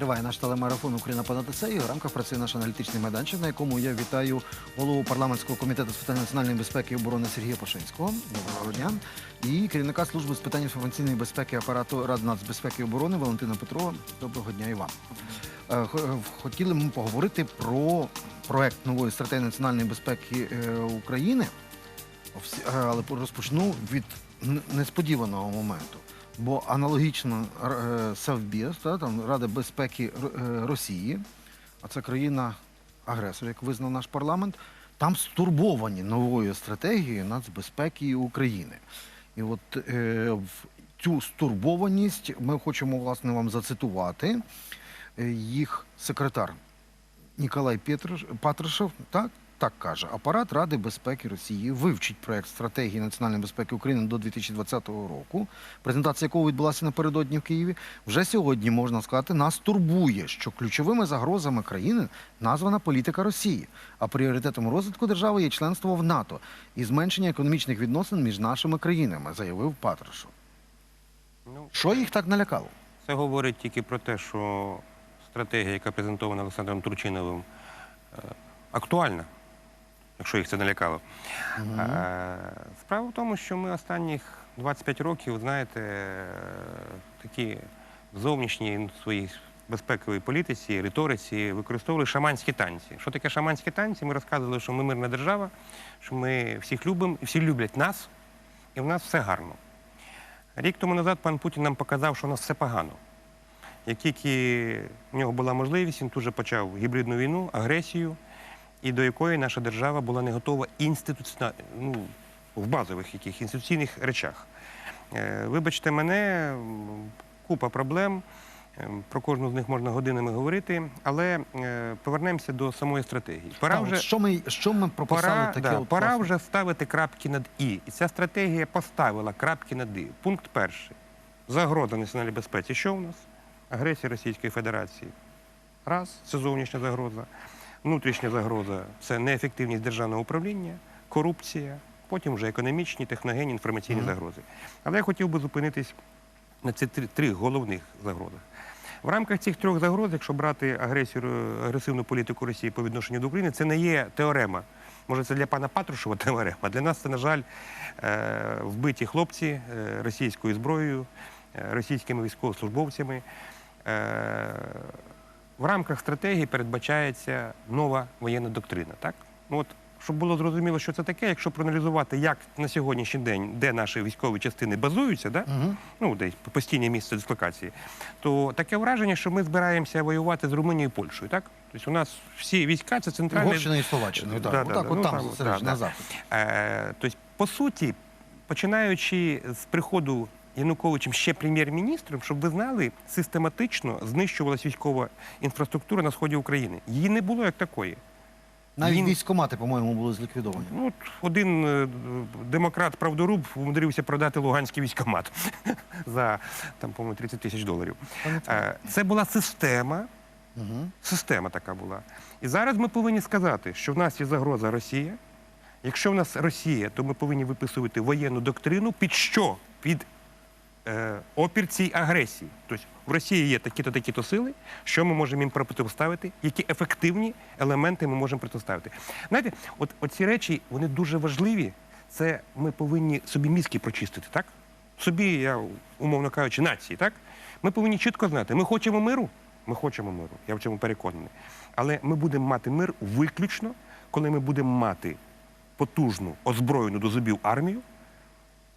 Триває наш телемарафон Україна понад. І в рамках працює наш аналітичний майданчик, на якому я вітаю голову парламентського комітету з питань національної безпеки і оборони Сергія Пашинського. Доброго дня. І керівника служби з питань інформаційної безпеки апарату Ради нацбезпеки і оборони Валентина Петрова. Доброго дня і вам. Е, е, Хотіли ми поговорити про проект нової стратегії національної безпеки е, України. Але розпочну від несподіваного моменту. Бо аналогічно е, Совбез, та, там, Рада безпеки е, Росії, а це країна-агресор, як визнав наш парламент, там стурбовані новою стратегією нацбезпеки України. І от е, цю стурбованість ми хочемо власне вам зацитувати. Їх секретар Ніколай Петруш, Патрушев, так, так каже, апарат Ради безпеки Росії вивчить проект стратегії національної безпеки України до 2020 року, презентація якого відбулася напередодні в Києві. Вже сьогодні можна сказати, нас турбує, що ключовими загрозами країни названа політика Росії, а пріоритетом розвитку держави є членство в НАТО і зменшення економічних відносин між нашими країнами, заявив Патрушев. Ну, Що їх так налякало? це говорить тільки про те, що стратегія, яка презентована Олександром Турчиновим, е, актуальна, якщо їх це налякало. Справа в тому, що ми останніх 25 років, знаєте, такі зовнішній своїй безпековій політиці, риториці використовували шаманські танці. Що таке шаманські танці? Ми розказували, що ми мирна держава, що ми всіх любимо, і всі люблять нас, і в нас все гарно. Рік тому назад пан Путін нам показав, що у нас все погано. Як тільки в нього була можливість, він тут же почав гібридну війну, агресію, і до якої наша держава була не готова інституціонально, ну, в базових яких інституційних речах. Е, Вибачте мене, купа проблем. е, Про кожну з них можна годинами говорити, але е, повернемося до самої стратегії. Пора Так, вже що, ми, що ми прописали пора, таке? да, от, пора власне? вже ставити крапки над І. І ця стратегія поставила крапки над І. Пункт перший. Загроза національній безпеці. Що у нас? Агресія Російської Федерації. Раз, це зовнішня загроза. Внутрішня загроза це неефективність державного управління, корупція, потім вже економічні, техногенні, інформаційні загрози. Але я хотів би зупинитись на ці три, головних загрозах. В рамках цих трьох загроз, якщо брати агресію, агресивну політику Росії по відношенню до України, це не є теорема. Може, це для пана Патрушева теорема. Для нас це, на жаль, е, вбиті хлопці е, російською зброєю, е, російськими військовослужбовцями. В рамках стратегії передбачається нова воєнна доктрина. Так? Ну, от, щоб було зрозуміло, що це таке, якщо проаналізувати, як на сьогоднішній день, де наші військові частини базуються, да? Мгм. ну, десь постійне місце дислокації, то таке враження, що ми збираємося воювати з Rumунією і Польщею. Так? Тобто у нас всі війська це центральне. Угорщиною і Словаччиною, так. Да, да, да. от Ну, там, там, да, на да. заході. Е, тобто, по суті, починаючи з приходу Януковичем ще прем'єр-міністром, щоб ви знали, систематично знищувалась військова інфраструктура на сході України. Її не було як такої. Навіть Він- військкомати, по-моєму, були зліквідовані. Ну, от один е, демократ правдоруб умудрився продати Луганський військомат за там, по-моєму, 30 тисяч доларів. Е, Це була система, Угу. система така була. І зараз ми повинні сказати, що в нас є загроза Росія. Якщо в нас Росія, то ми повинні виписувати воєнну доктрину під що? Під опір цій агресії. Тобто в Росії є такі-то такі-то сили, що ми можемо їм протиставити, які ефективні елементи ми можемо протиставити. Знаєте, от, ці речі вони дуже важливі. Це ми повинні собі мізки прочистити, так? Собі, я умовно кажучи, нації, так? Ми повинні чітко знати, ми хочемо миру, ми хочемо миру, я в цьому переконаний. Але ми будемо мати мир виключно, коли ми будемо мати потужну, озброєну до зубів армію,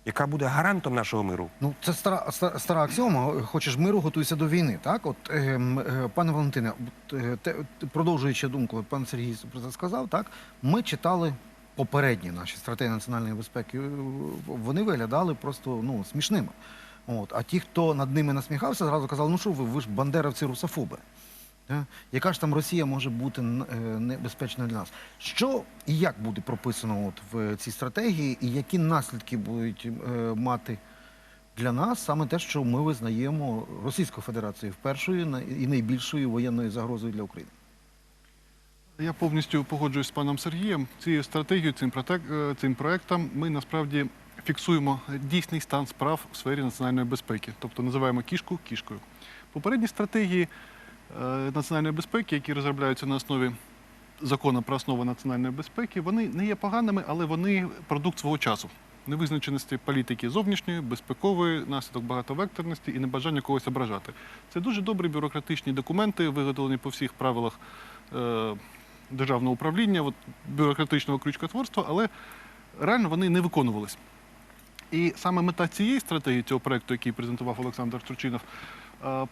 яка буде гарантом нашого миру. Ну, це стара, ста- стара аксіома. Хочеш миру, готуйся до війни. Так, от ем, е, пане Валентине, е, те, продовжуючи думку, пан Сергій сказав. Так, ми читали попередні наші стратегії національної безпеки. е, Вони виглядали просто ну смішними. От, а ті, хто над ними насміхався, зразу казали, ну що ви, ви ж бандеровці русофоби. Яка ж там Росія може бути е, небезпечною для нас? Що і як буде прописано от в цій стратегії, і які наслідки будуть е, мати для нас саме те, що ми визнаємо Російську Федерацію першою і найбільшою воєнною загрозою для України? Я повністю погоджуюсь з паном Сергієм. Цією стратегією, цим, е, цим проектом ми насправді фіксуємо дійсний стан справ в сфері національної безпеки, тобто називаємо кішку кішкою. Попередні стратегії національної безпеки, які розробляються на основі закону про основи національної безпеки, вони не є поганими, але вони продукт свого часу. Невизначеності політики зовнішньої, безпекової, наслідок багатовекторності і небажання когось ображати. Це дуже добрі бюрократичні документи, виготовлені по всіх правилах е, державного управління, от, бюрократичного крючкотворства, але реально вони не виконувались. І саме мета цієї стратегії, цього проекту, який презентував Олександр Турчинов, е,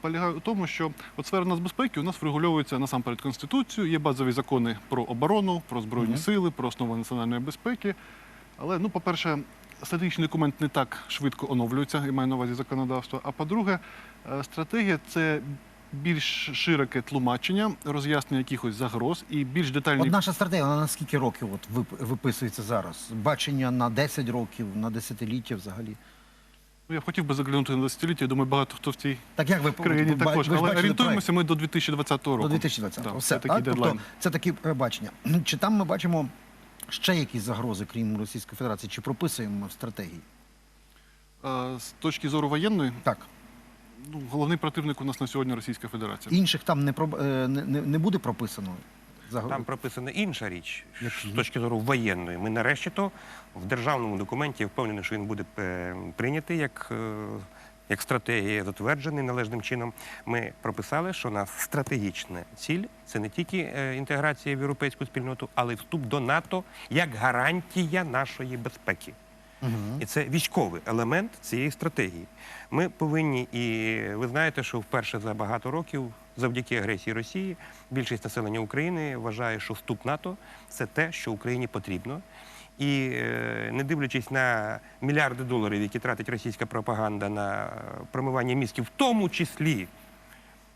полягає у тому, що от сфера нацбезпеки у нас врегульовується насамперед Конституцією, є базові закони про оборону, про збройні сили, про основи національної безпеки. Але, ну, по-перше, стратегічний документ не так швидко оновлюється, і маю на увазі законодавство. А по-друге, е, стратегія це більш широке тлумачення, роз'яснення якихось загроз і більш детальні От наша стратегія, вона на скільки років от вип- виписується зараз? Бачення на 10 років, на десятиліття взагалі. Ну, я хотів би заглянути на десятиліття. Я думаю, багато хто в цій Так як ви країні ба- також. ви Але орієнтуємося ми до 2020 року. До 2020 Да, Все, це такий так? Тобто, це такі бачення. Чи там ми бачимо ще якісь загрози, крім Російської Федерації? Чи прописуємо ми в стратегії? Е, З точки зору воєнної, Так. ну, головний противник у нас на сьогодні Російська Федерація. Інших там не, е, не, не, не буде прописано. Там прописана інша річ Які? з точки зору воєнної. Ми нарешті то в державному документі я впевнений, що він буде е, прийнятий як, е, як стратегія, затверджений належним чином. Ми прописали, що у нас стратегічна ціль це не тільки е, інтеграція в європейську спільноту, але й вступ до НАТО як гарантія нашої безпеки. І це військовий елемент цієї стратегії. Ми повинні, і ви знаєте, що вперше за багато років, завдяки агресії Росії, більшість населення України вважає, що вступ НАТО це те, що Україні потрібно. І е, не дивлячись на мільярди доларів, які тратить російська пропаганда на промивання мізків, в тому числі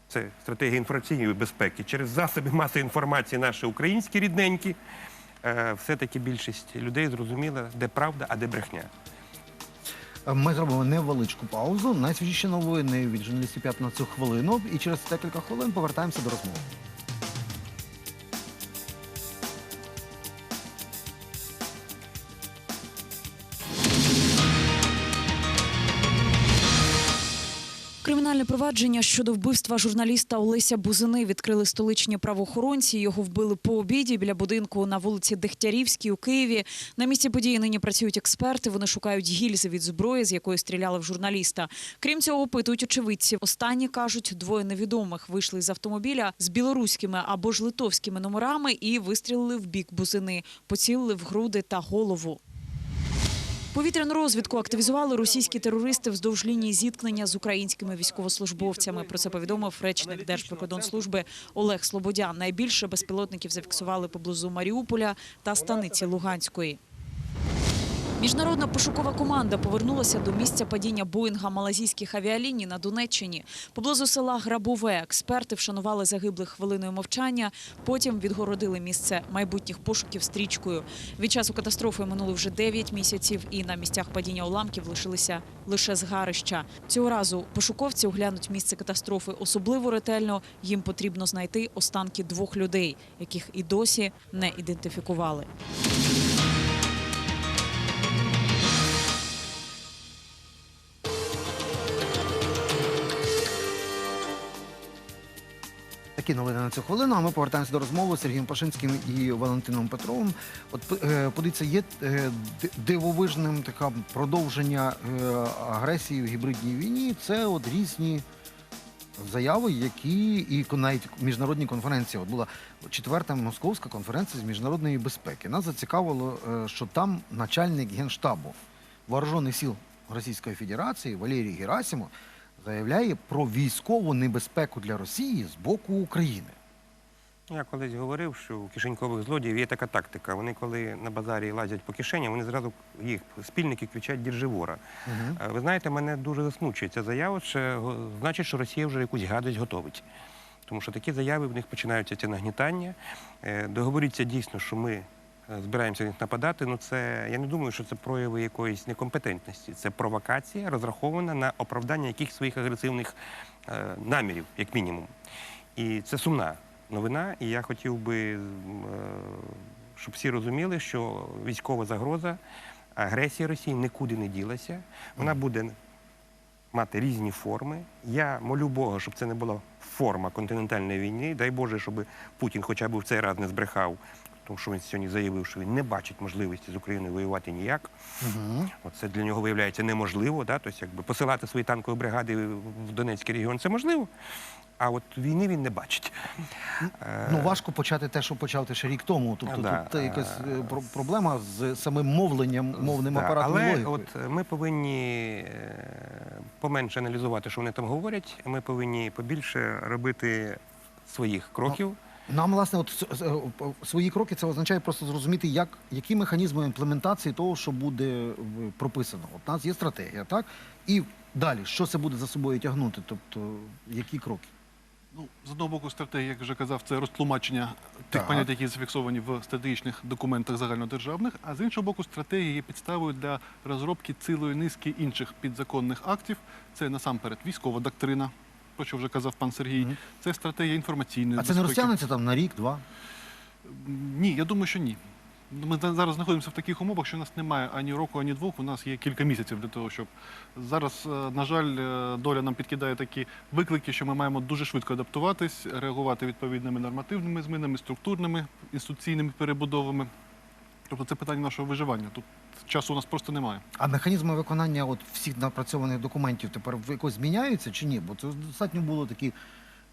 це стратегія інформаційної безпеки, через засоби масової інформації наші українські рідненькі, все-таки більшість людей зрозуміла, де правда, а де брехня. Ми зробимо невеличку паузу. Найсвіжіші новини від журналістів п'ят на цю хвилину. І через декілька хвилин повертаємося до розмови. Кримінальне провадження щодо вбивства журналіста Олеся Бузини відкрили столичні правоохоронці. Його вбили по обіді біля будинку на вулиці Дегтярівській у Києві. На місці події нині працюють експерти. Вони шукають гільзи від зброї, з якої стріляли в журналіста. Крім цього, опитують очевидців. Останні кажуть, двоє невідомих вийшли з автомобіля з білоруськими або ж литовськими номерами і вистрілили в бік Бузини, поцілили в груди та голову. Повітряну розвідку активізували російські терористи вздовж лінії зіткнення з українськими військовослужбовцями. Про це повідомив речник Держприкордонслужби Олег Слободян. Найбільше безпілотників зафіксували поблизу Маріуполя та станиці Луганської. Міжнародна пошукова команда повернулася до місця падіння Боїнга малазійських авіаліній на Донеччині. Поблизу села Грабове експерти вшанували загиблих хвилиною мовчання. Потім відгородили місце майбутніх пошуків стрічкою. Від часу катастрофи минуло вже 9 місяців, і на місцях падіння уламків лишилися лише згарища. Цього разу пошуковці оглянуть місце катастрофи особливо ретельно. Їм потрібно знайти останки двох людей, яких і досі не ідентифікували. Такі новини на цю хвилину. А ми повертаємося до розмови з Сергієм Пашинським і Валентином Петровим. От е, подивіться, є е, дивовижним таке продовження е, агресії в гібридній війні. Це от різні заяви, які і навіть міжнародні конференції. От була четверта московська конференція з міжнародної безпеки. Нас зацікавило, що там начальник генштабу вооружених сил Російської Федерації Валерій Герасимов заявляє про військову небезпеку для Росії з боку України. Я колись говорив, що у кишенькових злодіїв є така тактика. Вони, коли на базарі лазять по кишені, вони зразу їх спільники кричать «Держи вора». Е, Ви знаєте, мене дуже засмучує ця заява. Це значить, що Росія вже якусь гадость готовить. Тому що такі заяви в них починаються ці нагнітання. Е, Договоріться дійсно, що ми збираємося на них нападати. Ну це я не думаю, що це прояви якоїсь некомпетентності. Це провокація, розрахована на оправдання якихось своїх агресивних е, намірів, як мінімум. І це сумна новина. І я хотів би, е, щоб всі розуміли, що військова загроза, агресія Росії нікуди не ділася. Вона буде мати різні форми. Я молю Бога, щоб це не була форма континентальної війни. Дай Боже, щоб Путін хоча б в цей раз не збрехав, тому що він сьогодні заявив, що він не бачить можливості з Україною воювати ніяк. Угу. Оце для нього виявляється неможливо. Да? Тобто, якби посилати свої танкові бригади в Донецький регіон це можливо. А от війни він не бачить. Е, Ну, важко почати те, що почав ще рік тому. Тобто Да, тут якась е, е, про- проблема з самим мовленням, мовним Да, апаратом Але логікою. от е, ми повинні е, поменше аналізувати, що вони там говорять. Ми повинні побільше робити своїх кроків. Нам, власне, от е, свої кроки це означає просто зрозуміти, як, які механізми імплементації того, що буде прописано. От у нас є стратегія, так? І далі, що це буде за собою тягнути? Тобто, які кроки? Ну, з одного боку, стратегія, як вже казав, це розтлумачення тих Так. понять, які зафіксовані в стратегічних документах загальнодержавних. А з іншого боку, стратегія є підставою для розробки цілої низки інших підзаконних актів. Це насамперед військова доктрина, про що вже казав пан Сергій. Мгм. Це стратегія інформаційної А це не розтягнеться там на рік, два? Ні, я думаю, що ні. Ми зараз знаходимося в таких умовах, що у нас немає ані року, ані двох. У нас є кілька місяців для того, щоб зараз, е, на жаль, е, доля нам підкидає такі виклики, що ми маємо дуже швидко адаптуватись, реагувати відповідними нормативними змінами, структурними, інституційними перебудовами. Тобто це питання нашого виживання. Тут часу у нас просто немає. А механізми виконання от всіх напрацьованих документів тепер якось зміняються чи ні? Бо це достатньо було такі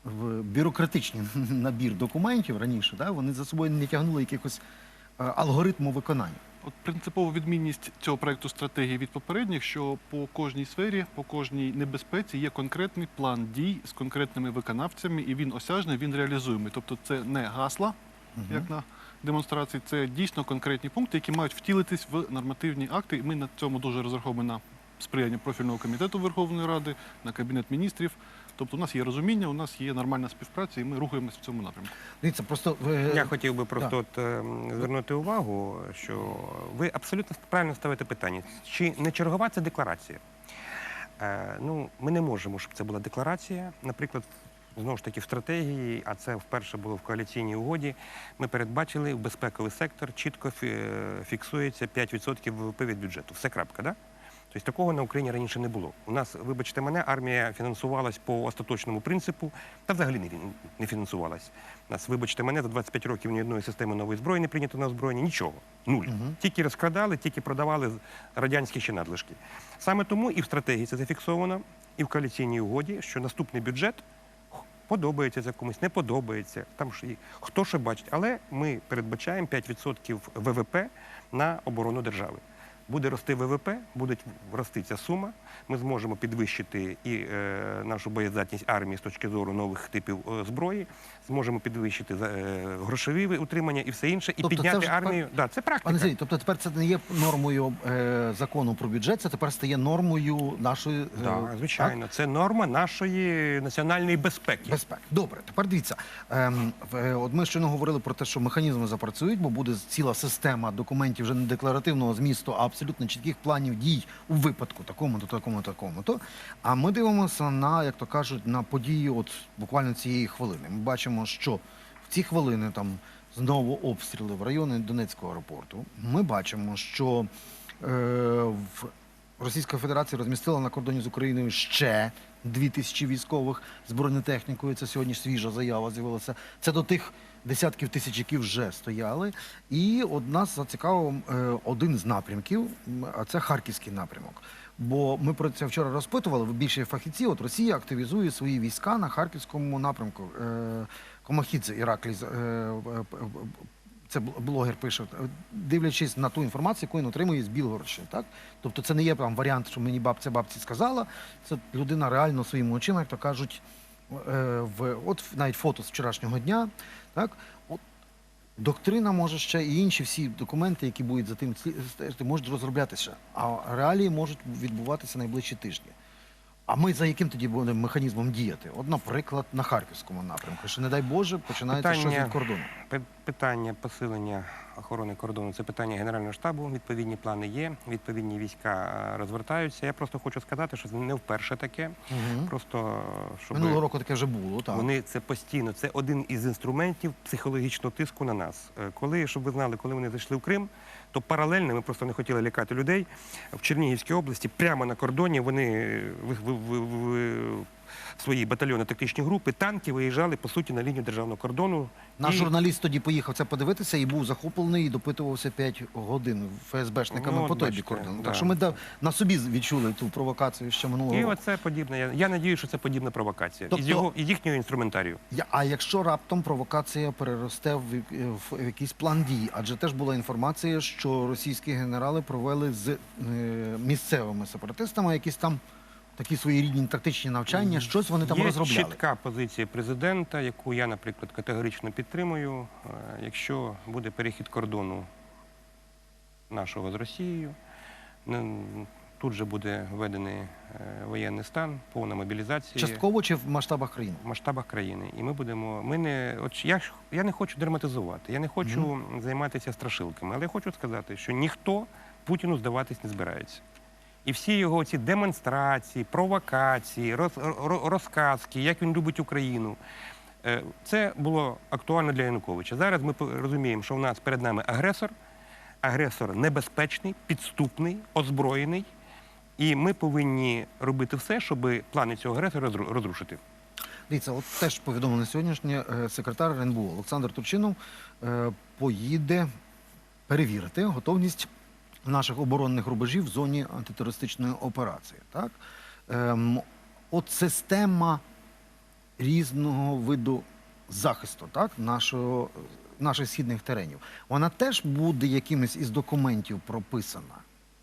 в- бюрократичні набір документів раніше, да? вони за собою не тягнули якихось е, алгоритму виконання. От принципова відмінність цього проекту стратегії від попередніх, що по кожній сфері, по кожній небезпеці є конкретний план дій з конкретними виконавцями, і він осяжний, він реалізуємий. Тобто це не гасла, як на демонстрації, це дійсно конкретні пункти, які мають втілитись в нормативні акти. І ми на цьому дуже розраховуємо на сприяння профільного комітету Верховної Ради, на кабінет міністрів. Тобто у нас є розуміння, у нас є нормальна співпраця, і ми рухаємося в цьому напрямку. Дивіться, просто е, Я хотів би просто от, е, звернути увагу, що ви абсолютно правильно ставите питання. Чи не чергова це декларація? Е, ну, ми не можемо, щоб це була декларація. Наприклад, знову ж таки, в стратегії, а це вперше було в коаліційній угоді. Ми передбачили в безпековий сектор чітко фіксується 5% ВВП від бюджету. Все крапка, да? Тобто такого на Україні раніше не було. У нас, вибачте мене, армія фінансувалась по остаточному принципу, та взагалі не, не фінансувалась. У нас, вибачте мене, за 25 років ні одної системи нової зброї не прийнято на озброєння, нічого. Нуль. Мгм. Тільки розкрадали, тільки продавали радянські ще надлишки. Саме тому і в стратегії це зафіксовано, і в коаліційній угоді, що наступний бюджет подобається це комусь, не подобається. Там ж і хто що бачить. Але ми передбачаємо 5% ВВП на оборону держави. Буде рости ВВП, буде рости ця сума. Ми зможемо підвищити і е, нашу боєздатність армії з точки зору нових типів е, зброї, зможемо підвищити е, грошові утримання і все інше, і Тобто підняти вже армію. Да, це практика. Пане Сергій, тобто тепер це не є нормою е, закону про бюджет, це тепер стає нормою нашої е, Так, звичайно, це норма нашої національної безпеки. Безпеки. Добре, тепер дивіться. В- е, от ми щойно говорили про те, що механізми запрацюють, бо буде ціла система документів вже не декларативного змісту, а абсолютно чітких планів дій у випадку такому, то такому, такому. То а ми дивимося на, як то кажуть, на події, от буквально цієї хвилини. Ми бачимо, що в ці хвилини там знову обстріли в районі Донецького аеропорту. Ми бачимо, що е, в Російська Федерація розмістила на кордоні з Україною ще дві тисячі військових з бронетехнікою. Це сьогодні свіжа заява з'явилася. Це до тих десятків тисяч, які вже стояли. І от нас зацікавив е, один з напрямків, а це харківський напрямок. Бо ми про це вчора розпитували. Більше фахівці. От Росія активізує свої війська на харківському напрямку. Е, Комахідзе Іраклій е, е, це блогер пише, е, дивлячись на ту інформацію, яку він отримує з Білгородщини. Так? Тобто це не є там варіант, що мені бабця бабці сказала. Це людина реально своїми очима, як то кажуть, е, в, от навіть фото з вчорашнього дня. Так? От, доктрина може ще і інші всі документи, які будуть за тим стежити, можуть розроблятися. А реалії можуть відбуватися найближчі тижні. А ми за яким тоді будемо механізмом діяти? От, наприклад, на харківському напрямку. Що, не дай Боже, починається щось від кордону. Пи- питання посилення охорони кордону це питання Генерального штабу. Відповідні плани є, відповідні війська е, розвертаються. Я просто хочу сказати, що це не вперше таке. Мгм. Просто щоб Минулого року таке вже було, так. вони це постійно. Це один із інструментів психологічного тиску на нас. Е, Коли, щоб ви знали, коли вони зайшли в Крим, то паралельно ми просто не хотіли лякати людей в Чернігівській області, прямо на кордоні. Вони свої батальйони тактичні групи, танки виїжджали по суті на лінію державного кордону. Наш І- журналіст тоді поїхав це подивитися і був захоплений і допитувався 5 годин ФСБшниками Ну, по той бік кордону. да. Так що ми да- на собі відчули ту провокацію ще минулого І року. оце подібне. Я, я надію, що це подібна провокація Тобто- із його із їхнього інструментарію. А якщо раптом провокація переросте в, в якийсь план дій, адже теж була інформація, що російські генерали провели з е, місцевими сепаратистами якісь там такі свої рідні тактичні навчання, щось вони там Є розробляли. чітка позиція президента, яку я, наприклад, категорично підтримую. Е, Якщо буде перехід кордону нашого з Росією, тут же буде введений е, воєнний стан, повна мобілізація. Частково чи в масштабах країни? в масштабах країни. І ми будемо. Ми не от я я не хочу драматизувати, я не хочу займатися страшилками, але я хочу сказати, що ніхто Путіну здаватись не збирається. І всі його ці демонстрації, провокації, роз, розказки, як він любить Україну. е, Це було актуально для Януковича. Зараз ми розуміємо, що в нас перед нами агресор, агресор небезпечний, підступний, озброєний. І ми повинні робити все, щоб плани цього агресора розру- розрушити. Дивіться, от теж повідомлено сьогоднішнє е, секретар РНБО Олександр Турчинов е, поїде перевірити готовність наших оборонних рубежів в зоні антитерористичної операції. Так? Ем, от система різного виду захисту так? нашого, наших східних теренів, вона теж буде якимось із документів прописана.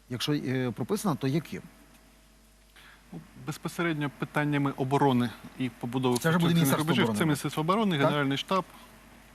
Якщо е, прописана, то яким? Ну, Безпосередньо питаннями оборони і побудови Це буде рубежів оборони. Це Міністерство оборони, Так? Генеральний штаб.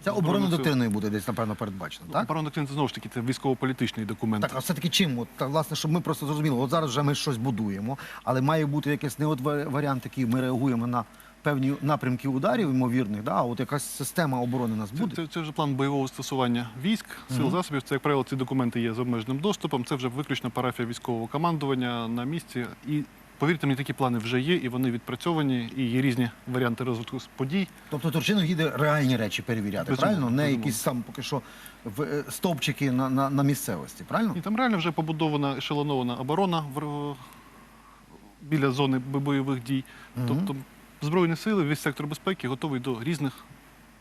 Це оборонною доктриною буде десь, напевно, передбачено, так? Оборона доктрина, це знову ж таки це військово-політичний документ. Так, а все-таки чим? От, та, власне, щоб ми просто зрозуміли, от зараз вже ми щось будуємо, але має бути якийсь не от варіант, який ми реагуємо на певні напрямки ударів, ймовірних, да? а от якась система оборони у нас буде. це, це вже план бойового застосування військ, сил засобів. Це, як правило, ці документи є з обмеженим доступом. Це вже виключно парафія військового командування на місці. І повірте мені, такі плани вже є, і вони відпрацьовані, і є різні варіанти розвитку подій. Тобто Турчинов їде реальні речі перевіряти, Безумовно, правильно? Не безумовно. якісь сам поки що в, е, стовпчики на, на, на місцевості, правильно? І там реально вже побудована ешелонована оборона в, біля зони бойових дій. Мгм. Тобто Збройні сили, весь сектор безпеки готовий до різних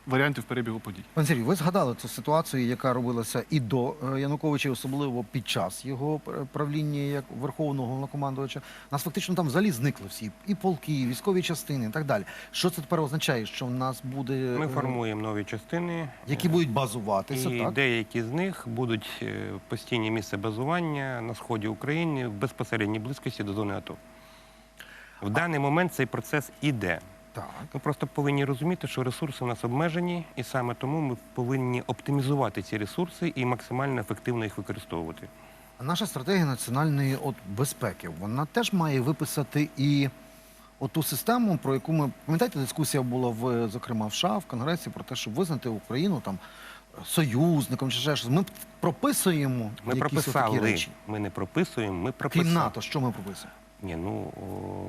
варіантів перебігу подій. Пан Сергій, ви згадали цю ситуацію, яка робилася і до е, Януковича, особливо під час його правління як верховного головнокомандувача. Нас фактично там взагалі зникли всі і полки, і військові частини, і так далі. Що це тепер означає? Що в нас буде Ми е, формуємо нові частини. які е, будуть базуватися, І так? деякі з них будуть постійні місця базування на сході України в безпосередній близькості до зони АТО. В даний момент цей процес іде. Так. Ми просто повинні розуміти, що ресурси у нас обмежені, і саме тому ми повинні оптимізувати ці ресурси і максимально ефективно їх використовувати. А наша стратегія національної от безпеки, вона теж має виписати і оту систему, про яку ми пам'ятаєте, дискусія була в зокрема в США, в Конгресі про те, щоб визнати Україну там союзником чи ще щось. Ми прописуємо Ми якісь такі прописали, речі. ми не прописуємо, ми прописали. Крім НАТО, що ми прописуємо? Ні, ну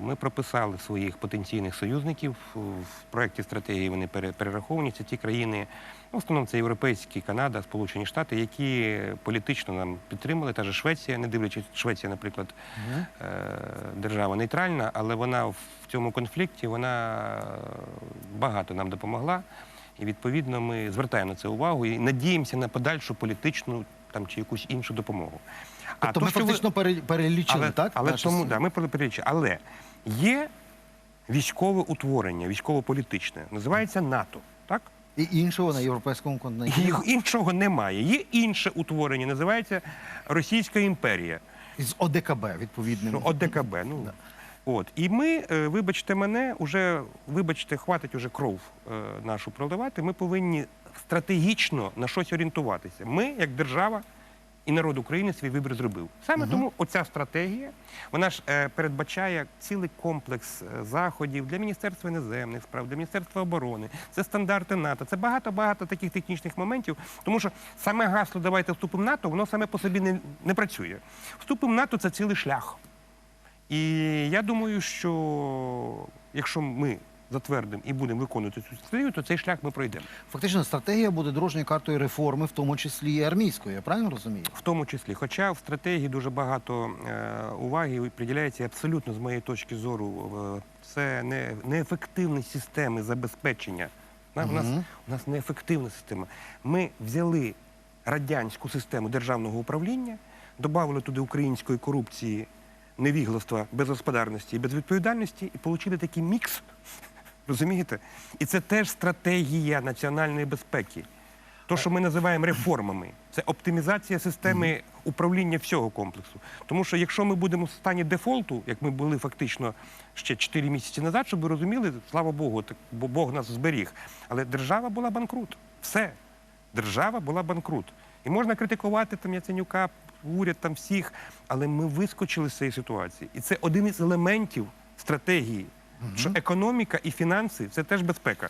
ми прописали своїх потенційних союзників в проєкті стратегії. Вони пере- перераховані. Це ті країни, ну, в основному це європейські, Канада, Сполучені Штати, які політично нам підтримали. Та же Швеція, не дивлячись, Швеція, наприклад, е, держава нейтральна, але вона в цьому конфлікті вона багато нам допомогла. І відповідно ми звертаємо на це увагу і надіємося на подальшу політичну там чи якусь іншу допомогу. Тобто то, ми що фактично пере- перелічили, але, так? але тому да, ми перечі. Але є військове утворення, військово-політичне, називається НАТО. Так? І іншого на європейському континенті. Немає. іншого немає. Є інше утворення, називається Російська імперія. З ОДКБ, відповідним. Ну, ОДКБ. Ну, от. І ми, е, вибачте мене, уже, вибачте, хватить уже кров е, нашу проливати. Ми повинні стратегічно на щось орієнтуватися. Ми, як держава, і народ України свій вибір зробив. Саме тому оця стратегія вона ж е, передбачає цілий комплекс е, заходів для Міністерства іноземних справ, для Міністерства оборони. Це стандарти НАТО. Це багато-багато таких технічних моментів. Тому що саме гасло Давайте вступимо в НАТО, воно саме по собі не, не працює. Вступимо в НАТО це цілий шлях. І я думаю, що якщо ми затвердимо і будемо виконувати цю стратегію, то цей шлях ми пройдемо. Фактично, стратегія буде дорожньою картою реформи, в тому числі і армійської. Я правильно розумію? В тому числі, хоча в стратегії дуже багато е, уваги приділяється абсолютно з моєї точки зору, е, це не, неефективні системи забезпечення. На- У, нас, у нас неефективна система. Ми взяли радянську систему державного управління, додали туди української корупції, невігластва, безгосподарності і безвідповідальності, і отримали такий мікс. Розумієте? І це теж стратегія національної безпеки. То, що ми називаємо реформами, це оптимізація системи управління всього комплексу. Тому що якщо ми будемо в стані дефолту, як ми були фактично ще 4 місяці назад, щоб ви розуміли, слава Богу, так, бо Бог нас зберіг. Але держава була банкрут. Все. Держава була банкрут. І можна критикувати там Яценюка, уряд там всіх, але ми вискочили з цієї ситуації. І це один із елементів стратегії, що економіка і фінанси це теж безпека.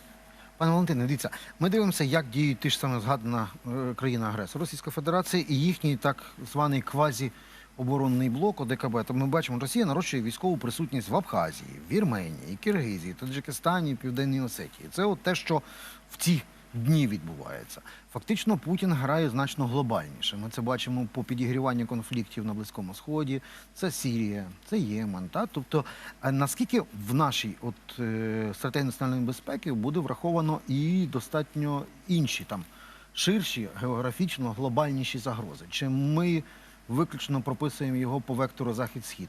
Пане Валентине, дивіться, ми дивимося, як діють ті ж саме згадана е, країна-агресор Російська Федерація і їхній так званий квазі. Оборонний блок ОДКБ, то ми бачимо, Росія нарощує військову присутність в Абхазії, в Вірменії, Киргизії, Таджикистані, Південній Осетії. Це от те, що в ці дні відбувається. Фактично, Путін грає значно глобальніше. Ми це бачимо по підігріванню конфліктів на Близькому Сході. Це Сірія, це Ємен. Та? Тобто, е, наскільки в нашій от, е, стратегії національної безпеки буде враховано і достатньо інші там ширші, географічно глобальніші загрози? Чи ми виключно прописуємо його по вектору захід-схід?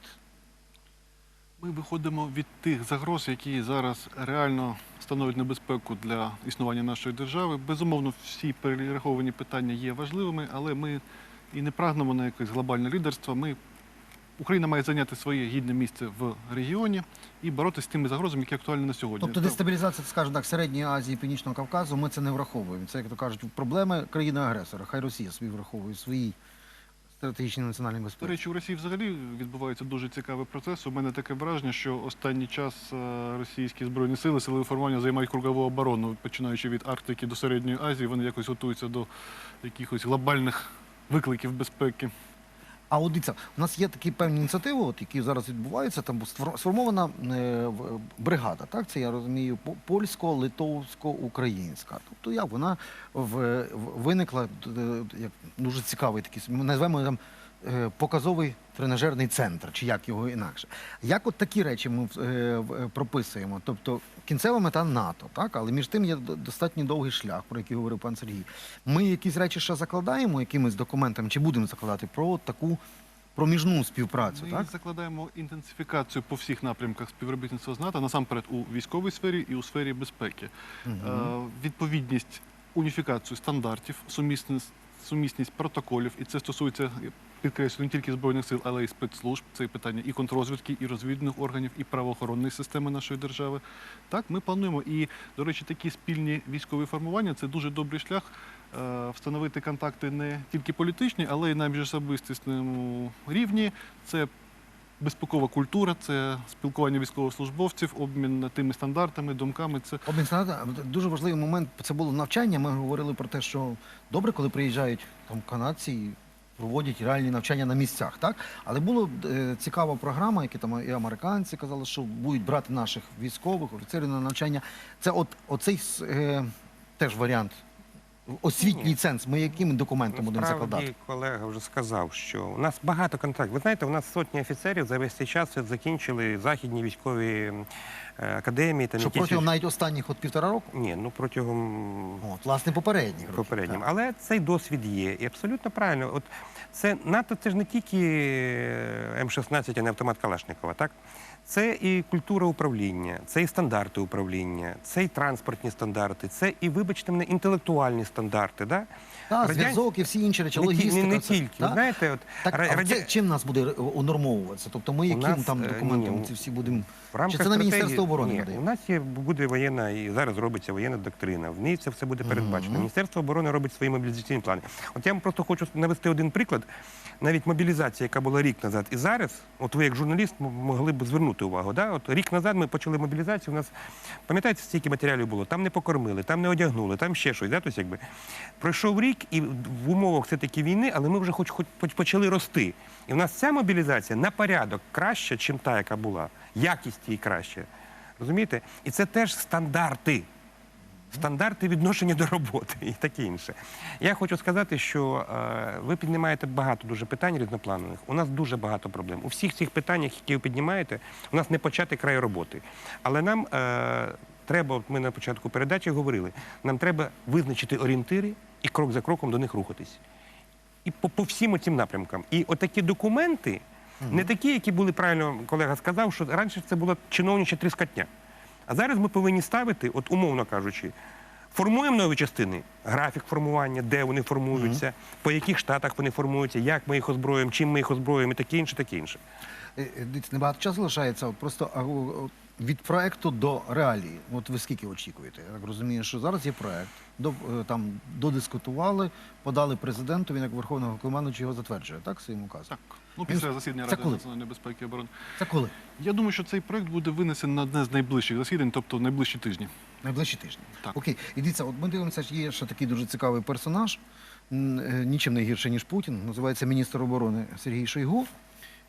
Ми виходимо від тих загроз, які зараз реально становлять небезпеку для існування нашої держави. Безумовно, всі перераховані питання є важливими, але ми і не прагнемо на якесь глобальне лідерство. Ми Україна має зайняти своє гідне місце в регіоні і боротися з тими загрозами, які актуальні на сьогодні. Тобто дестабілізація, скажімо так, Середньої Азії, Північного Кавказу, ми це не враховуємо. Це, як то кажуть, проблеми країни-агресора. Хай Росія собі враховує свої стратегічні національні До речі, у Росії взагалі відбувається дуже цікавий процес. У мене таке враження, що останній час е, російські збройні сили, сили формування займають кругову оборону, починаючи від Арктики до Середньої Азії, вони якось готуються до якихось глобальних викликів безпеки. А дивіться, у нас є такі певні ініціативи, от, які зараз відбуваються. Там сформована е, в- бригада, так це я розумію, польсько-литовсько-українська. Тобто як вона в, виникла е, як дуже цікавий такий, назвемо там е, показовий тренажерний центр, чи як його інакше. Як от такі речі ми е, е, прописуємо? Тобто кінцева мета НАТО, так, але між тим є достатньо довгий шлях, про який говорив пан Сергій. Ми якісь речі ще закладаємо якимись документами, чи будемо закладати про таку проміжну співпрацю, Ми так? закладаємо інтенсифікацію по всіх напрямках співробітництва з НАТО, насамперед у військовій сфері і у сфері безпеки. Е, відповідність, уніфікацію стандартів, сумісність, сумісність протоколів, і це стосується підкреслю не тільки збройних сил, але й спецслужб. Це питання і контррозвідки, і розвідних органів, і правоохоронної системи нашої держави. Так, ми плануємо. І, до речі, такі спільні військові формування це дуже добрий шлях. е, Встановити контакти не тільки політичні, але й на міжособистісному рівні. Це безпекова культура, це спілкування військовослужбовців, обмін тими стандартами, думками. Це Обмін снарядами. дуже важливий момент. Це було навчання. Ми говорили про те, що добре, коли приїжджають там канадці. і Проводять реальні навчання на місцях, так але була е, цікава програма, які там і американці казали, що будуть брати наших військових офіцерів на навчання. Це от оцей е, теж варіант. Освітній Ні. ценз. Ми якими документами будемо закладати? Колега вже сказав, що у нас багато контрактів. Ви знаєте, у нас сотні офіцерів за весь цей час закінчили західні військові е, академії. Та Що тільки- протягом навіть останніх от півтора року? Ні, ну протягом От, власне, попередніх років. попереднім. так. Але цей досвід є. І абсолютно правильно. От це НАТО це ж не тільки М-16, а не автомат Калашникова, так? Це і культура управління, це і стандарти управління, це і транспортні стандарти, це і, вибачте мене, інтелектуальні стандарти. Да? Та, Радян- зв'язок і всі інші речі, Не, логістика. не, не все. тільки. Та? Знаєте, от Так, а радя- це чим нас буде е, унормовуватися? Тобто ми яким нас, там е, документом ні, ці всі будемо? В рамках Чи це на Міністерство оборони Ні, надає? У нас є буде воєнна і зараз робиться воєнна доктрина. В ній це все буде передбачено. Міністерство оборони робить свої мобілізаційні плани. От я вам просто хочу навести один приклад. Навіть мобілізація, яка була рік назад, і зараз, от ви як журналіст могли б звернути увагу. Да? От рік назад ми почали мобілізацію. У нас пам'ятаєте, стільки матеріалів було? Там не покормили, там не одягнули, там ще щось. Да? Тобто, якби пройшов рік, і в умовах все таки війни, але ми вже хоч хоч почали рости. І в нас ця мобілізація на порядок краща, ніж та, яка була. Якість її краща. Розумієте? І це теж стандарти. Стандарти відношення до роботи і таке інше. Я хочу сказати, що е, ви піднімаєте багато дуже питань різнопланових. У нас дуже багато проблем. У всіх цих питаннях, які ви піднімаєте, у нас не почати край роботи. Але нам е, треба, ми на початку передачі говорили, нам треба визначити орієнтири і крок за кроком до них рухатись. І по, по всім цим напрямкам. І отакі документи, не такі, які були правильно, колега сказав, що раніше це була чиновнича тріскотня. А зараз ми повинні ставити, от умовно кажучи, формуємо нові частини, графік формування, де вони формуються, по яких штатах вони формуються, як ми їх озброїмо, чим ми їх озброїмо, і таке інше, таке інше. Е, е, Дивіться, небагато часу лишається. Просто а, від проекту до реалії. От ви скільки очікуєте? Я так розумію, що зараз є проект. До, е, там додискутували, подали президенту, він як верховного командуючого його затверджує, так, своїм указом? Так, ну після засідання Ради національної безпеки і оборони. Це коли? Я думаю, що цей проект буде винесений на одне з найближчих засідань, тобто в найближчі тижні. Найближчі тижні. Так. Окей. І дивіться, от ми дивимося, що є ще такий дуже цікавий персонаж, е, нічим не гірше, ніж Путін. Називається міністр оборони Сергій Шойгу.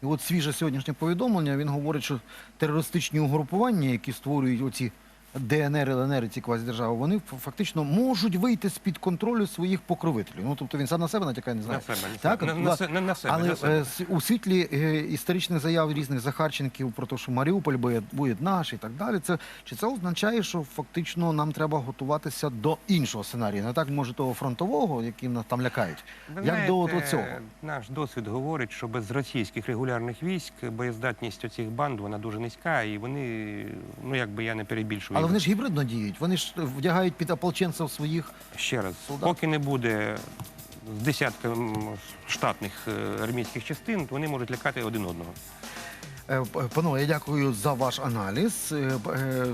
І от свіже сьогоднішнє повідомлення, він говорить, що терористичні угрупування, які створюють оці ДНР, ЛНР, ці квазідержави, вони фактично можуть вийти з-під контролю своїх покровителів. Ну, тобто він сам на себе натякає, не знаю. На себе, так, На- на на- на себе, Але на себе. е, у світлі е, історичних заяв різних Захарченків про те, що Маріуполь буде, буде наш і так далі, це, чи це означає, що фактично нам треба готуватися до іншого сценарію? Не так, може, того фронтового, яким нас там лякають, Ви як до цього? Наш досвід говорить, що без російських регулярних військ боєздатність оцих банд вона дуже низька, і вони, ну якби я не перебільшую. Але вони ж гібридно діють, вони ж вдягають під ополченців своїх. Ще раз, Солдат. поки не буде з десятка м, штатних е, армійських частин, вони можуть лякати один одного. Е, п- Панове, я дякую за ваш аналіз. Е, п- е,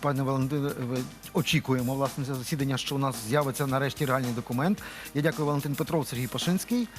Пане Валентине, ви- очікуємо власне це засідання, що у нас з'явиться нарешті реальний документ. Я дякую Валентин Петров, Сергій Пашинський.